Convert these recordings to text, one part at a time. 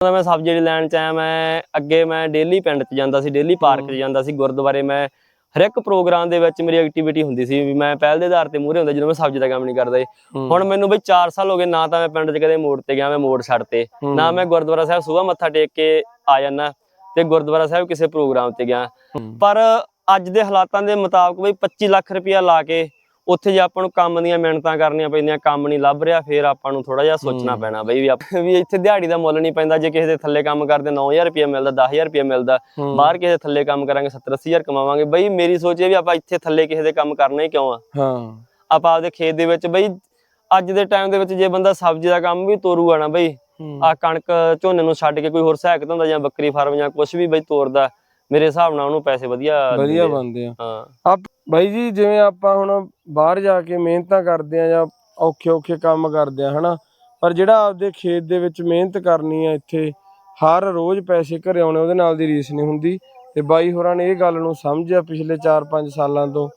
ਜਦੋਂ ਮੈਂ ਸਬਜ਼ੀ ਲੈਣ ਚ ਆਇਆ ਮੈਂ ਅੱਗੇ ਮੈਂ ਡੇਲੀ ਪਿੰਡ ਚ ਜਾਂਦਾ ਸੀ ਡੇਲੀ ਪਾਰਕ ਚ ਜਾਂਦਾ ਸੀ ਗੁਰਦੁਆਰੇ ਮੈਂ ਹਰ ਇੱਕ ਪ੍ਰੋਗਰਾਮ ਦੇ ਵਿੱਚ ਮੇਰੀ ਐਕਟੀਵਿਟੀ ਹੁੰਦੀ ਸੀ ਵੀ ਮੈਂ ਪਹਿਲ ਦੇ ਆਧਾਰ ਤੇ ਮੂਹਰੇ ਹੁੰਦਾ ਜਦੋਂ ਮੈਂ ਸਬਜ਼ੀ ਦਾ ਕੰਮ ਨਹੀਂ ਕਰਦਾ ਸੀ। ਹੁਣ ਮੈਨੂੰ ਬਈ 4 ਸਾਲ ਹੋ ਗਏ ਨਾ ਤਾਂ ਮੈਂ ਪਿੰਡ 'ਚ ਕਦੇ ਮੋੜ ਤੇ ਗਿਆ ਮੈਂ ਮੋੜ ਛੱਡ ਤੇ। ਨਾ ਮੈਂ ਗੁਰਦੁਆਰਾ ਸਾਹਿਬ ਸਵੇਰ ਮੱਥਾ ਟੇਕ ਕੇ ਆ ਜਾਣਾ ਤੇ ਗੁਰਦੁਆਰਾ ਸਾਹਿਬ ਕਿਸੇ ਪ੍ਰੋਗਰਾਮ ਤੇ ਗਿਆ। ਪਰ ਅੱਜ ਦੇ ਹਾਲਾਤਾਂ ਦੇ ਮੁਤਾਬਕ ਬਈ 25 ਲੱਖ ਰੁਪਇਆ ਲਾ ਕੇ ਉੱਥੇ ਜੇ ਆਪਾਂ ਨੂੰ ਕੰਮ ਦੀਆਂ ਮਿਹਨਤਾਂ ਕਰਨੀਆਂ ਪੈਂਦੀਆਂ ਕੰਮ ਨਹੀਂ ਲੱਭ ਰਿਹਾ ਫੇਰ ਆਪਾਂ ਨੂੰ ਥੋੜਾ ਜਿਹਾ ਸੋਚਣਾ। ਪੈਣਾ ਬਈ ਵੀ ਆਪ- ਵੀ ਇੱਥੇ ਦਿਹਾੜੀ ਦਾ ਮੁੱਲ ਨਹੀਂ ਪੈਂਦਾ ਜੇ ਕਿਸੇ ਦੇ ਥੱਲੇ ਕੰਮ ਕਰਦੇ 9000 ਰੁਪਇਆ ਮਿਲਦਾ 10000 ਰੁਪਇਆ ਮਿਲਦਾ ਬਾਹਰ ਕਿਸੇ ਦੇ ਥੱਲੇ ਕੰਮ ਕਰਾਂਗੇ 70 80000 ਕਮਾਵਾਂਗੇ ਬਈ ਮੇਰੀ ਸੋਚ ਇਹ ਵੀ ਆਪਾਂ ਇੱਥੇ ਥੱਲੇ ਕਿਸੇ ਦੇ ਕੰਮ ਕਰਨਾ ਹੀ ਕਿਉਂ ਆ? ਹਾਂ। ਆਪਾਂ ਆਪਦੇ ਖੇਤ ਦੇ ਵਿੱਚ ਬਈ ਅੱਜ ਦੇ ਟਾਈਮ ਦੇ ਵਿੱਚ ਜੇ ਬੰਦਾ ਸਬਜ਼ੀ ਦਾ ਕੰਮ ਵੀ ਤੋਰੂਗਾ ਨਾ ਬਈ ਆ ਕਣਕ ਝੋਨੇ ਨੂੰ ਛੱਡ ਕੇ ਕੋਈ ਹੋਰ ਸਹਾਇਕ ਹੁੰਦਾ ਜਾਂ ਬੱਕਰੀ ਫਾਰਮ ਜਾਂ ਕੁਝ ਵੀ ਬਈ ਤੋਰਦਾ ਮੇਰੇ ਹਿਸਾਬ ਨਾਲ ਉਹਨੂੰ ਪੈਸੇ ਵਧੀਆ ਵਧੀਆ ਦਿੰਦੇ ਆ। ਬਣਦੇ ਆ। ਹਾਂ। ਬਾਈ ਜੀ ਜਿਵੇਂ ਆਪਾਂ ਹੁਣ ਬਾਹਰ ਜਾ ਕੇ ਮਿਹਨਤਾਂ ਕਰਦੇ ਆ ਜਾਂ ਔਖੇ ਔਖੇ ਕੰਮ ਕਰਦੇ ਆ ਹਨਾ? ਪਰ ਜਿਹੜਾ ਆਪਦੇ ਖੇਤ ਦੇ ਵਿੱਚ ਮਿਹਨਤ ਕਰਨੀ ਆ ਇੱਥੇ ਹਰ ਰੋਜ਼ ਪੈਸੇ ਘਰੇ ਆਉਣੇ ਉਹਦੇ ਨਾਲ ਦੀ ਰੀਸ ਨਹੀਂ ਹੁੰਦੀ। ਤੇ ਬਾਈ ਹੋਰਾਂ ਨੇ ਇਹ ਗੱਲ ਨੂੰ ਸਮਝਿਆ ਪਿਛਲੇ 4-5 ਸਾਲਾਂ ਤੋਂ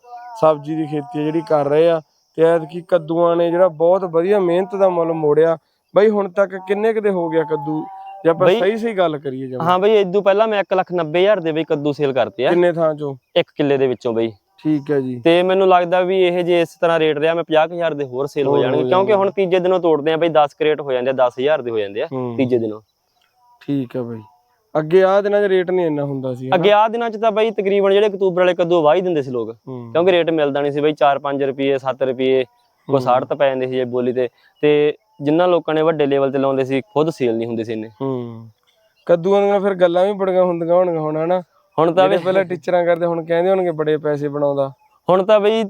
ਸਬਜ਼ੀ ਦੀ ਖੇਤੀ ਆ ਜਿਹੜੀ ਕਰ ਰਹੇ ਆ। ਤੇ ਐਤਕੀ ਕੱਦੂਆਂ ਨੇ ਜਿਹੜਾ ਬਹੁਤ ਵਧੀਆ ਮਿਹਨਤ ਦਾ ਮੁੱਲ ਮੋੜਿਆ। ਬਾਈ ਹੁਣ ਤੱਕ ਕਿੰਨੇ ਕਦੇ ਹੋ ਗਿਆ ਕੱਦੂ? ਜੇ ਆਪਾਂ ਬਈ- ਸਹੀ ਸਹੀ ਗੱਲ ਕਰੀਏ ਜਮਾਂ। ਹਾਂ ਬਈ ਇਦੋਂ ਪਹਿਲਾਂ ਮੈਂ 190000 ਦੇ ਬਈ ਕੱਦੂ ਸੇਲ ਕਰਤੇ ਆ। ਕਿੰਨੇ ਥਾਂ ਚੋਂ? ਇੱਕ ਕਿੱਲੇ ਦੇ ਵਿੱਚੋਂ ਬਈ। ਠੀਕ ਹੈ ਜੀ। ਤੇ ਮੈਨੂੰ ਲੱਗਦਾ ਵੀ ਇਹ ਜੇ ਇਸ ਤਰ੍ਹਾਂ ਰੇਟ ਰਿਹਾ ਮੈਂ 50000 ਦੇ ਹੋਰ ਸੇਲ ਹੋ ਹੋਰ ਹੋ ਜਾਣਗੇ। ਕਿਉਂਕਿ ਹੁਣ ਤੀਜੇ ਦਿਨੋਂ ਤੋੜਦੇ ਆ ਬਈ 10 ਕਰੇਟ ਹੋ ਜਾਂਦੇ ਆ 10000 ਦੇ ਹੋ ਜਾਂਦੇ ਆ ਹੂੰ। ਤੀਜੇ ਦਿਨੋਂ। ਠੀਕ ਹੈ ਬਾਈ। ਅੱਗੇ ਆ ਦਿਨਾਂ 'ਚ ਰੇਟ ਨਹੀਂ ਇੰਨਾ ਹੁੰਦਾ ਸੀ ਹਨਾ? ਅੱਗੇ ਆ ਦਿਨਾਂ ਚ ਤਾਂ ਬਈ ਤਕਰੀਬਨ ਜਿਹੜੇ ਅਕਤੂਬਰ ਵਾਲੇ ਕੱਦੂ ਵਾਹ ਹੀ ਦਿੰਦੇ ਸੀ ਲੋਕ। ਹੂੰ। ਕਿਉਂਕਿ ਰੇਟ ਮਿਲਦਾ ਨਹੀਂ ਸੀ ਬਈ 4-5 ਰੁਪਏ 7 ਰੁਪਏ ਕੋ 60 ਤਾਂ ਪੈ ਜਾਂਦੇ ਸੀ ਜੇ ਬੋਲੀ ਤੇ। ਤੇ ਜਿਨ੍ਹਾਂ ਲੋਕਾਂ ਨੇ ਵੱਡੇ ਲੈਵਲ ਤੇ ਲਾਉਂਦੇ ਸੀ ਖੁਦ ਸੇਲ ਨਹੀਂ ਹੁੰਦੀ ਸੀ ਇੰਨੇ। ਹੂੰ। ਕੱਦੂਆਂ ਦੀਆਂ ਫਿਰ ਗੱਲਾਂ ਵੀ ਬੜੀਆਂ ਹੁੰਦੀਆਂ ਹੋਣਗੀਆਂ ਹੁਣ ਹਨਾ? ਹੁਣ ਤਾਂ ਬਈ ਪਹਿਲਾਂ ਟੀਚਰਾਂ ਕਰਦੇ ਹੁਣ ਕਹਿੰਦੇ ਹੋਣਗੇ ਬੜੇ ਪੈਸੇ ਬਣਾਉਂਦਾ। ਹੁਣ ਤਾਂ ਬਈ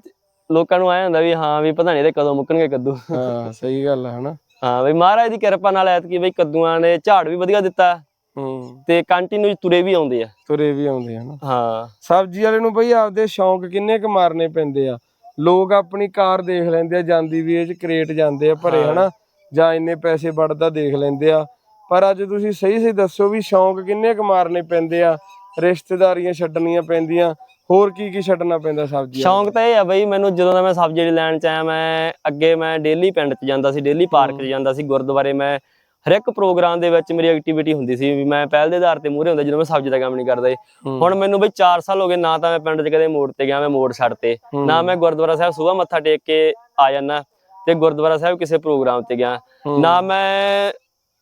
ਲੋਕਾਂ ਨੂੰ ਆਇਆ ਹੁੰਦਾ ਵੀ ਹਾਂ ਵੀ ਪਤਾ ਨਹੀਂ ਤੇ ਕਦੋਂ ਮੁੱਕਣਗੇ ਕੱਦੂ। ਹਾਂ ਸਹੀ ਗੱਲ ਹੈ ਹਨਾ? ਹਾਂ ਬਈ ਮਹਾਰਾਜ ਦੀ ਕਿਰਪਾ ਨਾਲ ਐਤਕੀ ਬਈ ਕੱਦੂਆਂ ਨੇ ਝਾੜ ਵੀ ਵਧੀਆ ਦਿੱਤਾ। ਹੂੰ। ਤੇ ਕੰਟੀਨਿਊ ਤੁਰੇ ਵੀ ਆਉਂਦੇ ਆ। ਤੁਰੇ ਵੀ ਆਉਂਦੇ ਹਨਾ? ਹਾਂ। ਸਬਜ਼ੀ ਵਾਲੇ ਨੂੰ ਬਈ ਆਪਦੇ ਸ਼ੌਂਕ ਕਿੰਨੇ ਕੁ ਮਾਰਨੇ ਪੈਂਦੇ ਆ। ਲੋਕ ਆਪਣੀ ਕਾਰ ਦੇਖ ਲੈਂਦੇ ਆ ਜਾਂਦੀ ਵੀ ਇਹ ਚ ਕਰੇਟ ਜਾਂਦੇ ਆ ਭਰੇ। ਹਨਾ? ਜਾਂ ਇੰਨੇ ਪੈਸੇ ਵੜਦਾ ਦੇਖ ਲੈਂਦੇ ਆ। ਪਰ ਅੱਜ ਤੁਸੀਂ ਸਹੀ ਸਹੀ ਦੱਸੋ ਵੀ ਸ਼ੌਂਕ ਕਿੰਨੇ ਕੁ ਮਾਰਨੇ ਪੈਂਦੇ ਆ ਰਿਸ਼ਤੇਦਾਰੀਆਂ ਛੱਡਣੀਆਂ ਪੈਂਦੀਆਂ ਹੋਰ ਕੀ ਕੀ ਛੱਡਣਾ ਪੈਂਦਾ ਸਬਜ਼ੀ ਸ਼ੌਂਕ ਤਾਂ ਇਹ ਆ ਬਈ ਮੈਨੂੰ ਜਦੋਂ ਦਾ ਮੈਂ ਸਬਜ਼ੀ ਲੈਣ ਚ ਆਇਆ ਮੈਂ ਅੱਗੇ ਮੈਂ ਡੇਲੀ ਪਿੰਡ ਚ ਜਾਂਦਾ ਸੀ ਡੇਲੀ ਪਾਰਕ ਚ ਜਾਂਦਾ ਸੀ ਗੁਰਦੁਆਰੇ ਮੈਂ ਹਰ ਇੱਕ ਪ੍ਰੋਗਰਾਮ ਦੇ ਵਿੱਚ ਮੇਰੀ ਐਕਟੀਵਿਟੀ ਹੁੰਦੀ ਸੀ ਵੀ ਮੈਂ ਪਹਿਲ ਦੇ ਆਧਾਰ ਤੇ ਮੂਹਰੇ ਹੁੰਦਾ ਜਦੋਂ ਮੈਂ ਸਬਜ਼ੀ ਦਾ ਕੰਮ ਨਹੀਂ ਕਰਦਾ। ਹੁਣ ਮੈਨੂੰ ਬਈ 4 ਸਾਲ ਹੋ ਗਏ ਨਾ ਤਾਂ ਮੈਂ ਪਿੰਡ 'ਚ ਕਦੇ ਮੋੜ ਤੇ ਗਿਆ ਮੈਂ ਮੋੜ ਛੱਡ ਤੇ। ਨਾ ਮੈਂ ਗੁਰਦੁਆਰਾ ਸਾਹਿਬ ਸਵੇਰ ਮੱਥਾ ਟੇਕ ਕੇ ਆ ਜਾਣਾ ਤੇ ਗੁਰਦੁਆਰਾ ਸਾਹਿਬ ਕਿਸੇ ਪ੍ਰੋਗਰਾਮ ਤੇ ਗਿਆ। ਨਾ ਮੈਂ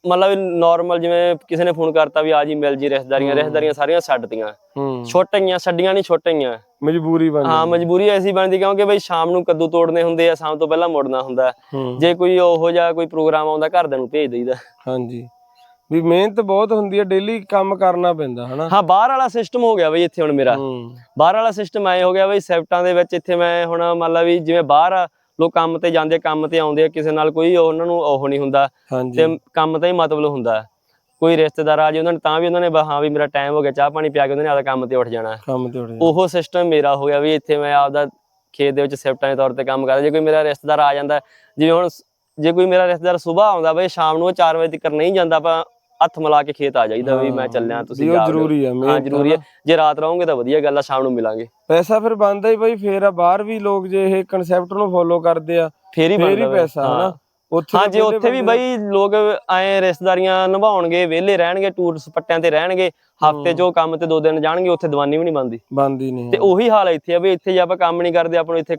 ਮਤਲਬ ਨਾਰਮਲ ਜਿਵੇਂ ਕਿਸੇ ਨੇ ਫੋਨ ਕਰਤਾ ਵੀ ਆ ਜੀ ਮਿਲ ਜੀ ਰਿਸ਼ਤੇਦਾਰੀਆਂ। ਰਿਸ਼ਤੇਦਾਰੀਆਂ ਸਾਰੀਆਂ ਛੱਡਤੀਆਂ ਹੂੰ। ਛੋਟੀਆਂ ਛੱਡੀਆਂ ਨਹੀਂ ਛੋਟੀਆਂ। ਮਜਬੂਰੀ ਬਣ ਹਾਂ। ਮਜਬੂਰੀ ਐਸੀ ਬਣਦੀ ਕਿਉਂਕਿ ਬਈ ਸ਼ਾਮ ਨੂੰ ਕੱਦੂ ਤੋੜਨੇ ਹੁੰਦੇ ਆ ਸ਼ਾਮ ਤੋਂ ਪਹਿਲਾਂ ਮੁੜਨਾ ਹੁੰਦਾ। ਜੇ ਕੋਈ ਉਹੋ ਜਿਹਾ ਕੋਈ ਪ੍ਰੋਗਰਾਮ ਆਉਂਦਾ ਘਰਦਿਆਂ ਨੂੰ ਭੇਜ ਦਈਦਾ। ਹਾਂਜੀ। ਵੀ ਮਿਹਨਤ ਬਹੁਤ ਹੁੰਦੀ ਹੈ ਡੇਲੀ ਕੰਮ ਕਰਨਾ ਪੈਂਦਾ ਹਨਾ? ਹਾਂ ਬਾਹਰ ਵਾਲਾ ਸਿਸਟਮ ਹੋ ਗਿਆ ਬਈ ਇੱਥੇ ਹੁਣ ਮੇਰਾ। ਬਾਹਰ ਵਾਲਾ ਸਿਸਟਮ ਐ ਹੋ ਗਿਆ ਬਈ ਸੈਫਟਾਂ ਦੇ ਵਿੱਚ ਇੱਥੇ ਮੈਂ ਹੁਣ ਮੰਨ ਲਾ ਵੀ ਜਿਵੇਂ ਬਾਹਰ ਆ, ਲੋਕ ਕੰਮ ਤੇ ਜਾਂਦੇ ਕੰਮ ਤੇ ਆਉਂਦੇ ਆ ਕਿਸੇ ਨਾਲ ਕੋਈ ਉਹਨਾਂ ਨੂੰ ਉਹ ਨਹੀਂ ਹੁੰਦਾ ਤੇ ਕੰਮ ਤਾਂ ਹੀ ਮਤਲਬ ਹੁੰਦਾ। ਕੋਈ ਰਿਸ਼ਤੇਦਾਰ ਆ ਜੇ ਉਹਨਾਂ ਨੇ ਤਾਂ ਵੀ ਉਹਨਾਂ ਨੇ ਹਾਂ ਵੀ ਮੇਰਾ ਟਾਈਮ ਹੋ ਗਿਆ ਚਾਹ ਪਾਣੀ ਪਿਆ ਕੇ ਉਹਨਾਂ ਨੇ ਆਪਦਾ ਕੰਮ ਤੇ ਉੱਠ ਜਾਣਾ। ਕੰਮ ਤੇ ਉੱਠ ਜਾਂਦਾ ਉਹ ਸਿਸਟਮ ਮੇਰਾ ਹੋ ਗਿਆ ਵੀ ਇੱਥੇ ਮੈਂ ਆਪਦਾ ਖੇਤ ਦੇ ਵਿੱਚ ਸਿਫਟਾਂ ਦੇ ਤੌਰ ਤੇ ਕੰਮ ਕਰਦਾ। ਜੇ ਕੋਈ ਮੇਰਾ ਰਿਸ਼ਤੇਦਾਰ ਆ ਜਾਂਦਾ ਜਿਵੇਂ ਹੁਣ ਜੇ ਕੋਈ ਮੇਰਾ ਰਿਸ਼ਤੇਦਾਰ ਸਵੇਰ ਆਉਂਦਾ ਬਈ ਸ਼ਾਮ ਨੂੰ 4 ਵਜੇ ਤੱਕ ਨਹੀਂ ਜਾਂਦਾ ਆਪਾਂ ਹੱਥ ਮਿਲਾ ਕੇ ਖੇਤ ਆ ਜਾਈਦਾ ਵੀ ਮੈਂ ਚੱਲਿਆ ਤੁਸੀਂ ਜਾ। ਜ਼ਰੂਰੀ ਆ ਹਾਂ ਜ਼ਰੂਰੀ ਹੈ ਜੇ ਰਾਤ ਰਹੋਗੇ ਤਾਂ ਵਧੀਆ ਗੱਲ ਆ ਸ਼ਾਮ ਨੂੰ ਮਿਲਾਂਗੇ ਪੈਸਾ ਫਿਰ ਬਣਦਾ ਹੀ ਬਈ ਫੇਰ ਆ ਬਾਹਰ ਵੀ ਲੋਕ ਜੇ ਇਹ ਕਨਸੈਪਟ ਨੂੰ ਫੋਲੋ ਕਰਦੇ ਆ ਫੇਰ ਹੀ। ਪੈਸਾ ਹਾਂ। ਹਨਾ ਉੱਥੇ ਹਾਂ ਤਾਂ ਜੇ ਵਿਹਲੇ ਉੱਥੇ ਵੀ ਬੰਦੇ ਬਈ ਲੋਕ ਐ ਰਿਸ਼ਤੇਦਾਰੀਆਂ ਨਿਭਾਉਣਗੇ ਵਿਹਲੇ ਰਹਿਣਗੇ ਟੂਰ ਸਪੱਟਿਆਂ ਤੇ ਰਹਿਣਗੇ ਹਫ਼ਤੇ ਉਹ ਕੰਮ ਤੇ ਦੋ ਦਿਨ ਜਾਣਗੇ ਉੱਥੇ ਦੀਵਾਨੀ ਵੀ ਨਹੀਂ ਬਣਦੀ ਬੰਦੀ ਨਹੀਂ ਤੇ ਉਹੀ ਹਾਲ ਹੈ ਇੱਥੇ ਆ ਵੀ ਇੱਥੇ ਜੇ ਆਪਾਂ ਕੰਮ ਨਹੀਂ ਕਰਦੇ ਆਪਾਂ ਨੂੰ ਇੱਥੇ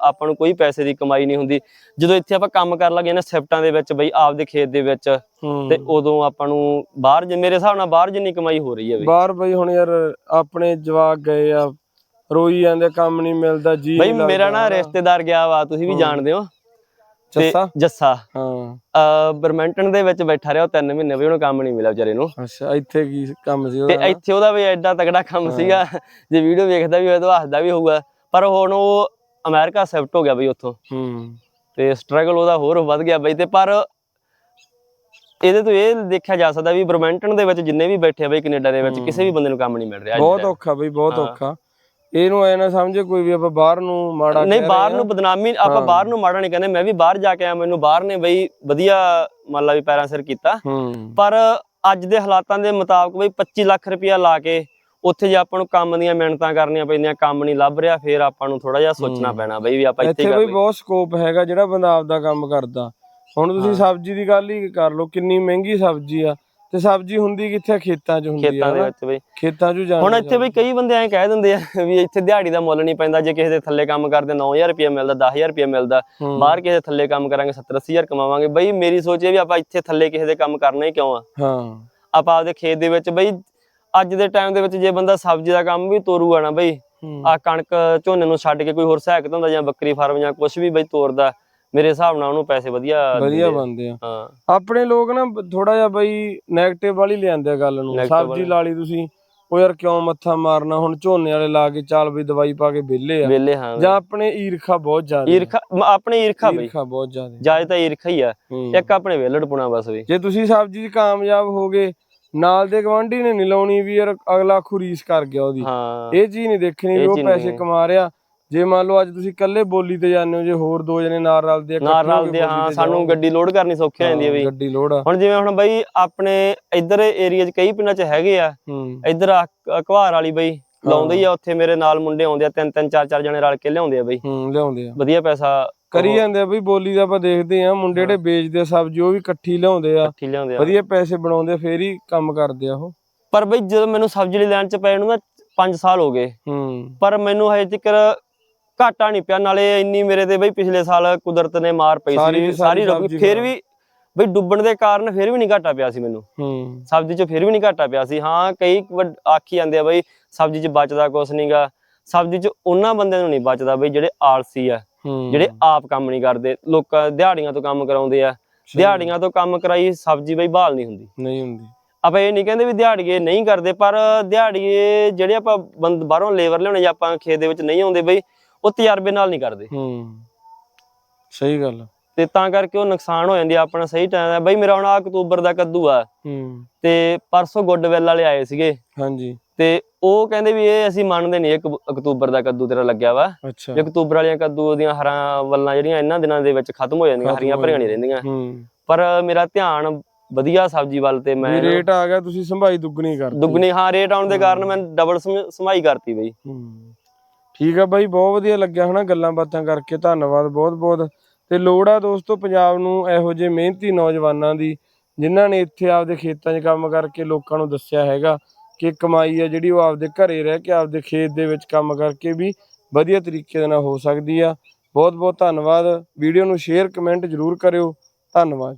ਆਪਾਂ ਨੂੰ ਕੋਈ ਪੈਸੇ ਦੀ ਕਮਾਈ ਨਹੀਂ ਹੁੰਦੀ ਜਦੋਂ ਇੱਥੇ ਆਪਾਂ ਕੰਮ ਕਰਨ ਲੱਗੇ ਨਾ ਸ਼ਿਫਟਾਂ ਦੇ ਵਿੱਚ ਬਈ ਆਪਦੇ ਖੇਤ ਦੇ ਵਿੱਚ। ਤੇ ਉਦੋਂ ਆਪਾਂ ਨੂੰ ਬਾਹਰ ਜੇ ਮੇਰੇ ਹਿਸਾਬ ਨਾਲ ਬਾਹਰ ਜਿੰਨੀ ਕਮਾਈ ਹੋ ਰਹੀ ਹੈ ਬਈ ਬਾਹਰ ਬਈ ਹੁਣ ਯਾਰ ਆਪਣੇ ਜਵਾਕ ਗਏ ਆ ਰੋਈ ਜਾਂਦੇ ਕੰਮ ਨਹੀਂ ਮਿਲਦਾ ਜੀ ਬਈ ਮੇਰਾ ਨਾ। ਰਿਸ਼ਤੇਦਾਰ ਗਿਆ ਵਾ ਤੁਸੀਂ ਵੀ। ਜਾਣਦੇ ਹੋ ਜੱਸਾ? ਜੱਸਾ। ਹਾਂ। ਅਹ ਬਰਮੈਂਟਨ ਦੇ ਵਿੱਚ ਬੈਠਾ ਰਿਹਾ ਉਹ 3 ਮਹੀਨੇ ਵੀ ਉਹਨੂੰ ਕੰਮ ਨਹੀਂ ਮਿਲਿਆ ਵਿਚਾਰੇ ਨੂੰ। ਅੱਛਾ ਇੱਥੇ ਕੀ ਕੰਮ ਸੀ ਤੇ ਉਹਦਾ? ਹਨਾ? ਇੱਥੇ ਉਹਦਾ ਵੀ ਐਡਾ ਤਗੜਾ ਕੰਮ। ਸੀਗਾ। ਜੇ ਵੀਡੀਓ ਵੇਖਦਾ ਵੀ ਹੋਵੇ ਤਾਂ ਹੱਸਦਾ ਵੀ ਹੋਊਗਾ। ਪਰ ਹੁਣ ਉਹ ਅਮਰੀਕਾ ਸ਼ਿਫਟ ਹੋ ਗਿਆ ਬਈ ਉੱਥੋਂ। ਹੂੰ। ਤੇ ਸਟਰਗਲ ਉਹਦਾ ਹੋਰ ਵੱਧ ਗਿਆ ਬਈ ਤੇ ਪਰ ਇਹਦੇ ਤੋਂ ਇਹ ਦੇਖਿਆ ਜਾ ਸਕਦਾ ਵੀ ਬਰਮੈਂਟਨ ਦੇ ਵਿੱਚ ਜਿੰਨੇ ਵੀ ਬੈਠੇ ਆ ਬਈ ਕੈਨੇਡਾ ਦੇ ਵਿੱਚ। ਕਿਸੇ ਵੀ ਬੰਦੇ ਨੂੰ ਕੰਮ ਨਹੀਂ ਮਿਲ ਰਿਹਾ ਬਹੁਤ ਔਖਾ ਬਈ ਬਹੁਤ। ਔਖਾ। ਇਹਨੂੰ ਐ ਨਾ ਸਮਝੇ ਕੋਈ ਵੀ ਆਪਾਂ ਬਾਹਰ ਨੂੰ ਮਾੜਾ। ਨਹੀਂ ਬਾਹਰ ਨੂੰ। ਬਦਨਾਮੀ ਆਪਾਂ। ਬਾਹਰ ਨੂੰ ਮਾੜਾ ਨਹੀਂ ਕਹਿੰਦੇ ਮੈਂ ਵੀ ਬਾਹਰ ਜਾ ਕੇ ਆਇਆ ਮੈਨੂੰ ਬਾਹਰ ਨੇ ਬਈ ਵਧੀਆ ਮੰਨ ਲਾ ਵੀ ਪੈਰਾਂ ਸਿਰ ਕੀਤਾ ਪਰ ਅੱਜ ਦੇ ਹਾਲਾਤਾਂ ਦੇ ਮੁਤਾਬਕ ਬਈ 25 ਲੱਖ ਰੁਪਇਆ ਲਾ ਕੇ ਉੱਥੇ ਜੇ ਆਪਾਂ ਨੂੰ ਕੰਮ ਦੀਆਂ ਮਿਹਨਤਾਂ ਕਰਨੀਆਂ ਪੈਂਦੀਆਂ ਕੰਮ ਨਹੀਂ ਲੱਭ ਰਿਹਾ ਫੇਰ ਆਪਾਂ ਨੂੰ ਥੋੜਾ ਜਿਹਾ ਸੋਚਣਾ। ਪੈਣਾ ਬਈ ਵੀ ਆਪਾਂ ਇੱਥੇ ਇੱਥੇ ਬਈ ਬਹੁਤ ਸਕੋਪ ਹੈਗਾ ਜਿਹੜਾ ਬੰਦਾ ਆਪਦਾ ਕੰਮ ਕਰਦਾ ਹੁਣ ਤੁਸੀਂ। ਸਬਜ਼ੀ ਦੀ ਗੱਲ ਹੀ ਕਰ ਲਓ ਕਿੰਨੀ ਮਹਿੰਗੀ ਸਬਜ਼ੀ ਆ ਤੇ ਸਬਜ਼ੀ ਹੁੰਦੀ ਕਿੱਥੇ? ਖੇਤਾਂ 'ਚ ਹੁੰਦੀ ਆ ਖੇਤਾਂ ਦੇ? ਵਿੱਚ ਬਈ ਖੇਤਾਂ 'ਚ ਜਾਂਦੇ ਹੁਣ ਇੱਥੇ ਬਈ ਕਈ ਬੰਦੇ ਐਂ ਕਹਿ ਦਿੰਦੇ ਆ ਵੀ ਇੱਥੇ ਦਿਹਾੜੀ ਦਾ ਮੁੱਲ ਨਹੀਂ ਪੈਂਦਾ ਜੇ ਕਿਸੇ ਦੇ ਥੱਲੇ ਕੰਮ ਕਰਦੇ 9000 ਰੁਪਏ ਮਿਲਦਾ 10000 ਰੁਪਏ ਮਿਲਦਾ। ਬਾਹਰ ਕਿਸੇ ਦੇ ਥੱਲੇ ਕੰਮ ਕਰਾਂਗੇ 70 80000 ਕਮਾਵਾਂਗੇ ਬਈ ਮੇਰੀ ਸੋਚ ਇਹ ਵੀ ਆਪਾਂ ਇੱਥੇ ਥੱਲੇ ਕਿਸੇ ਦੇ ਕੰਮ ਕਰਨਾ ਹੀ ਕਿਉਂ ਆ ਹਾਂ ਆਪਾਂ ਆਪਦੇ ਖੇਤ ਦੇ ਵਿੱਚ ਬਈ ਅੱਜ ਦੇ ਟਾਈਮ ਦੇ ਵਿੱਚ ਜੇ ਬੰਦਾ ਸਬਜ਼ੀ ਦਾ ਕੰਮ ਵੀ ਤੋਰੂਗਾ ਨਾ ਬਈ। ਆ ਕਣਕ ਝੋਨੇ ਨੂੰ ਛੱਡ ਕੇ ਕੋਈ ਹੋਰ ਸਹਾਇਕ ਧੰਦਾ ਜਾਂ ਬੱਕਰੀ ਫਾਰਮ ਜਾਂ ਕੁਝ ਵੀ ਬਈ ਤੋਰਦਾ ਮੇਰੇ ਹਿਸਾਬ ਨਾਲ ਉਹਨੂੰ ਪੈਸੇ ਵਧੀਆ ਵਧੀਆ ਦਿੰਦੇ ਆ। ਹਾਂ। ਆਪਣੇ ਲੋਕ ਨਾ ਥੋੜਾ ਜਿਹਾ ਬਈ 네ਗੇਟਿਵ ਵਾਲੀ ਲਿਆਂਦੇ ਆ ਗੱਲ ਨੂੰ। ਸਬਜ਼ੀ ਵਾਲੀ। ਲਾ ਲਈ ਤੁਸੀਂ ਉਹ ਯਾਰ ਕਿਉਂ ਮੱਥਾ ਮਾਰਨਾ? ਹੁਣ ਝੋਨੇ ਵਾਲੇ ਲਾ ਕੇ ਚੱਲ ਬਈ ਦਵਾਈ ਪਾ ਕੇ ਵਿਹਲੇ ਆ। ਵੇਲੇ ਹਾਂ ਜਾਂ ਆਪਣੇ ਈਰਖਾ ਬਹੁਤ ਜ਼ਿਆਦਾ। ਈਰਖਾ ਆਪਣੇ ਈਰਖਾ ਬਈ। ਈਰਖਾ ਬਹੁਤ ਜ਼ਿਆਦਾ। ਜਾਇ ਤਾਂ ਈਰਖਾ ਹੀ ਆ। ਇੱਕ ਆਪਣੇ ਵੇਲੜ ਪੁਣਾ ਬਸ ਵੀ ਜੇ ਤੁਸੀਂ ਸਬਜ਼ੀ 'ਚ ਕਾਮਯਾਬ ਹੋਗੇ ਨਾਲ ਦੇ ਗਵਾਂਢੀ ਨੇ ਨਹੀਂ ਲਾਉਣੀ ਵੀ ਯਾਰ ਅਗਲਾ ਖੁਰੀਸ ਕਰ ਗਿਆ ਉਹਦੀ। ਇਹ ਚੀਜ਼ ਨਹੀਂ ਦੇਖਣੀ ਉਹ ਪੈਸੇ। ਕਮਾ ਰਿਹਾ। ਜੇ ਮੰਨ ਲਓ ਅੱਜ ਤੁਸੀਂ ਇਕੱਲੇ ਬੋਲੀ ਤੇ ਜਾਂਦੇ ਹੋ ਜੇ ਹੋਰ ਦੋ ਜਣੇ ਨਾਲ ਰਲਦੇ ਆ ਨਾਲ ਰਲਦੇ ਹਾਂ ਸਾਨੂੰ। ਗੱਡੀ ਲੋਡ ਕਰਨੀ ਸੌਖੀ ਹੋ ਜਾਂਦੀ ਹੈ ਬਈ। ਗੱਡੀ ਆ। ਹੁਣ ਜਿਵੇਂ ਹੁਣ ਬਈ ਆਪਣੇ ਇੱਧਰ ਏਰੀਆ 'ਚ ਕਈ ਪਿੰਡਾਂ 'ਚ ਹੈਗੇ ਆ। ਇੱਧਰ ਆ ਘਵਾਰ ਵਾਲੀ ਬਈ ਲਾਉਂਦੇ ਹੀ ਆ ਉੱਥੇ ਮੇਰੇ ਨਾਲ ਮੁੰਡੇ ਆਉਂਦੇ ਆ ਤਿੰਨ ਤਿੰਨ ਚਾਰ ਚਾਰ ਜਣੇ ਰਲ ਕੇ ਲਿਆਉਂਦੇ ਆ ਬਈ। ਹੂੰ ਲਿਆਉਂਦੇ ਆ। ਵਧੀਆ ਪੈਸਾ ਕਰੀ ਜਾਂਦੇ ਆ ਬਈ ਬੋਲੀ ਦਾ ਆਪਾਂ ਦੇਖਦੇ ਆ ਮੁੰਡੇ ਜਿਹੜੇ ਵੇਚਦੇ ਆ ਸਬਜ਼ੀ ਉਹ ਵੀ ਇਕੱਠੀ ਲਿਆਉਂਦੇ ਆ। ਇਕੱਠੀ ਲਿਆਉਂਦੇ ਆ। ਵਧੀਆ ਪੈਸੇ ਬਣਾਉਂਦੇ ਆ ਫੇਰ ਹੀ ਕੰਮ ਕਰਦੇ ਆ ਉਹ। ਪਰ ਬਈ ਜਦੋਂ ਮੈਨੂੰ ਸਬਜ਼ੀ ਲੈਣ 'ਚ ਪਏ ਨੂੰ ਨਾ 5 ਸਾਲ ਹੋ ਗਏ। ਹੂੰ। ਪਰ ਮੈਨੂੰ ਹਜੇ ਤੱਕ ਘਾਟਾ ਨਹੀਂ ਪਿਆ ਨਾਲੇ ਇੰਨੀ ਮੇਰੇ ਤੇ ਬਈ ਪਿਛਲੇ ਸਾਲ ਕੁਦਰਤ ਨੇ ਮਾਰ ਪਈ ਸੀ ਸਾਰੀ ਰੁਕ। ਫਿਰ। ਵੀ ਬਈ ਡੁੱਬਣ ਦੇ ਕਾਰਨ ਫਿਰ ਵੀ ਨਹੀਂ ਘਾਟਾ ਪਿਆ ਸੀ ਮੈਨੂੰ। ਹੂੰ। ਸਬਜ਼ੀ 'ਚ ਫਿਰ ਵੀ ਨਹੀਂ ਘਾਟਾ ਪਿਆ ਸੀ। ਹਾਂ ਕਈ ਆਖੀ ਜਾਂਦੇ ਆ ਬਈ ਸਬਜ਼ੀ 'ਚ ਬਚਦਾ ਕੁਛ ਨਹੀਂਗਾ ਸਬਜ਼ੀ 'ਚ ਉਹਨਾਂ ਬੰਦਿਆਂ ਨੂੰ ਨਹੀਂ ਬਚਦਾ ਬਈ ਜਿਹੜੇ ਆਲਸੀ ਆ ਜਿਹੜੇ ਆਪ ਕੰਮ ਨਹੀਂ ਕਰਦੇ। ਲੋਕਾਂ ਦਿਹਾੜੀਆਂ ਤੋਂ ਕੰਮ ਕਰਾਉਂਦੇ ਆ। ਦਿਹਾੜੀਆਂ ਤੋਂ ਕੰਮ ਕਰਾਈ ਸਬਜ਼ੀ ਬਈ ਬਹਾਲ ਨਹੀਂ ਹੁੰਦੀ। ਨਹੀਂ ਹੁੰਦੀ। ਆਪਾਂ ਇਹ ਨਹੀਂ ਕਹਿੰਦੇ ਵੀ ਦਿਹਾੜੀਏ ਨਹੀਂ ਕਰਦੇ ਪਰ ਦਿਹਾੜੀਏ ਜਿਹੜੇ ਆਪਾਂ ਬੰਦ ਬਾਹਰੋਂ ਲੇਬਰ ਲਿਆਉਣੇ ਜਾਂ ਆਪਾਂ ਖੇਤ ਦੇ ਵਿੱਚ ਨਹੀਂ ਆਉਂਦੇ ਬਈ ਉਹ ਤਜਰਬੇ ਨਾਲ ਨਹੀਂ ਕਰਦੇ। ਹੂੰ ਸਹੀ ਗੱਲ ਆ। ਤੇ ਤਾਂ ਕਰਕੇ ਉਹ ਨੁਕਸਾਨ ਹੋ ਜਾਂਦੀ ਆ ਆਪਣਾ ਸਹੀ ਟਾਈਮ ਹੈ ਬਈ ਮੇਰਾ ਹੁਣ ਆ ਅਕਤੂਬਰ ਦਾ ਕੱਦੂ ਆ। ਹੂੰ। ਤੇ ਪਰਸੋਂ ਗੁੱਡਵੈਲ ਵਾਲੇ ਆਏ ਸੀਗੇ। ਹਾਂਜੀ। ਤੇ ਉਹ ਕਹਿੰਦੇ ਵੀ ਇਹ ਅਸੀਂ ਮੰਨਦੇ ਨਹੀਂ ਇੱਕ ਅਕਤੂਬਰ ਦਾ ਕੱਦੂ ਤੇਰਾ ਲੱਗਿਆ ਵਾ। ਅੱਛਾ। ਅਕਤੂਬਰ ਵਾਲੀਆਂ ਕੱਦੂ ਦੀਆਂ ਹਰਾਂ ਵੱਲਾਂ ਜਿਹੜੀਆਂ ਇਹਨਾਂ ਦਿਨਾਂ ਦੇ ਵਿੱਚ ਖਤਮ ਹੋ ਜਾਂਦੀਆਂ ਹਰੀਆਂ ਭਰੀਆਂ ਨਹੀਂ ਰਹਿੰਦੀਆਂ। ਹੂੰ। ਪਰ ਮੇਰਾ ਧਿਆਨ ਵਧੀਆ ਸਬਜ਼ੀ ਵੱਲ ਤੇ ਮੈਂ ਰੇਟ ਆ ਗਿਆ ਤੁਸੀਂ ਸੰਭਾਈ ਦੁੱਗਣੀ ਕਰਤੀ। ਦੁੱਗਣੀ ਹਾਂ ਰੇਟ ਆਉਣ ਦੇ ਕਾਰਨ ਮੈਂ ਡਬਲ ਸਮਾਈ ਕਰਤੀ ਬਈ। ਹੂੰ। ਠੀਕ ਆ ਬਾਈ, ਬਹੁਤ ਵਧੀਆ ਲੱਗਿਆ ਹਨਾ ਗੱਲਾਂ ਬਾਤਾਂ ਕਰਕੇ, ਧੰਨਵਾਦ ਬਹੁਤ ਬਹੁਤ। ਤੇ ਲੋੜ ਆ ਦੋਸਤੋ ਪੰਜਾਬ ਨੂੰ ਇਹੋ ਜਿਹੇ ਮਿਹਨਤੀ ਨੌਜਵਾਨਾਂ ਦੀ, ਜਿਨ੍ਹਾਂ ਨੇ ਇੱਥੇ ਆਪਦੇ ਖੇਤਾਂ 'ਚ ਕੰਮ ਕਰਕੇ ਲੋਕਾਂ ਨੂੰ ਦੱਸਿਆ ਹੈਗਾ ਕਿ ਕਮਾਈ ਆ ਜਿਹੜੀ ਉਹ ਆਪਦੇ ਘਰੇ ਰਹਿ ਕੇ ਆਪਦੇ ਖੇਤ ਦੇ ਵਿੱਚ ਕੰਮ ਕਰਕੇ ਵੀ ਵਧੀਆ ਤਰੀਕੇ ਦੇ ਨਾਲ ਹੋ ਸਕਦੀ ਆ। ਬਹੁਤ ਬਹੁਤ ਧੰਨਵਾਦ। ਵੀਡੀਓ ਨੂੰ ਸ਼ੇਅਰ, ਕਮੈਂਟ ਜਰੂਰ ਕਰਿਓ। ਧੰਨਵਾਦ